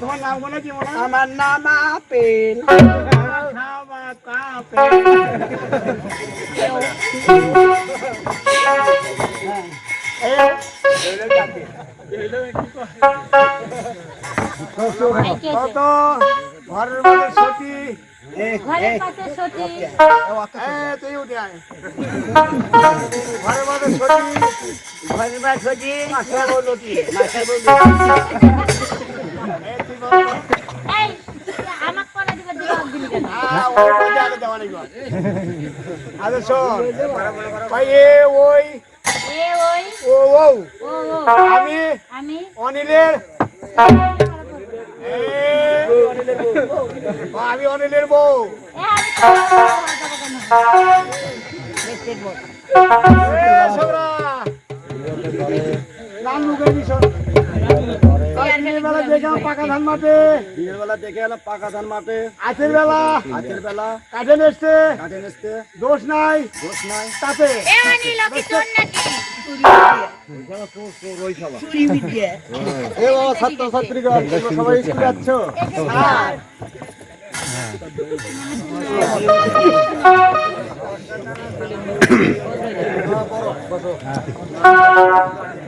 তোমার নাম বলো কি আমার নাম আপেল। কত ঘরের মধ্যে সতী? ঘরের পাশে সতী এ, তুই উঠে আয়। ঘরের সতী ঘরের। এই আমাকে দিবে দিবা কেন শোন। ভাই এ ওই। এ ওই। ও ও। আমি অনিলের এ, ও, আমি অনিলের বউ এ আমি পড়া দেবো কেন এ, ছোকরা। লাল মুখের ভীষণ। কাল দেখলাম পাকা ধান মাঠে দিনের বেলা দেখে এলাম পাকা ধান মাঠে আজের বেলা বেলা কাঠে নেসছে কাঠে নেসতে দোষ নাই দোষ তাতে ছাত্র ছাত্রীরা সবাই স্কুলে যাচ্ছ। স্যার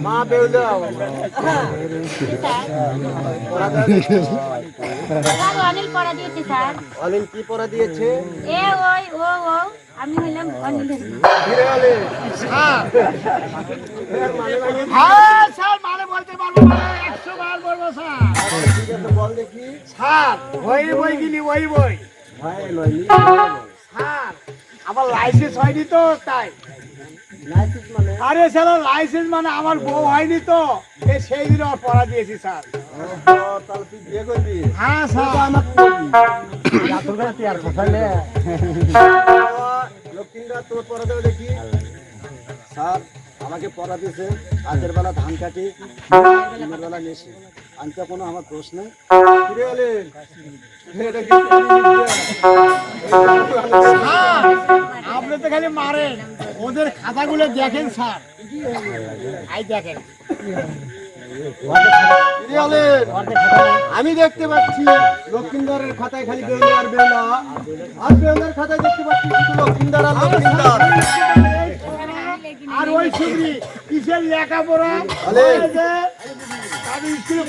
হ্যাঁ মা বেউলা স্যার অনিল পড়া দিয়েছে স্যার। অলিন কি পড়া দিয়েছে? এ ওই ও ও আমি হইলাম অনিলের ফিরে অলিন হ্যাঁ স্যার মানে বলতে পারব না একশো বার বলব স্যার। ঠিক আছে বল দেখি। স্যার ওই বই কিনি ওই বই। ভাই লইনি স্যার আমার লাইসেন্স হয়নি তো তাই। মানে? আরে স্যার লাইসেন্স মানে আমার বউ হয়নি তো। সেই দিন আমার পড়া দিয়েছি স্যার। হ্যাঁ স্যার। লক্ষ্মীরা তোর পড়া দেবে দেখি। স্যার আমাকে পড়া দিয়েছে। রাতের বেলা ধান কাটি দিনের বেলা নেছি আনতে কোনো আমার প্রশ্ন নেই। ফিরে এলেন তো খালি মারেন। ওদের খাতাগুলো দেখেন স্যার। এই দেখেন আমি দেখতে পাচ্ছি লক্ষ্মীন্দরের খাতায় খালি বেউলা আর বেউলা। আর বেউলার খাতায় দেখতে পাচ্ছি শুধু আর ওই ছবি কিসের লেখাপড়া? স্কুলে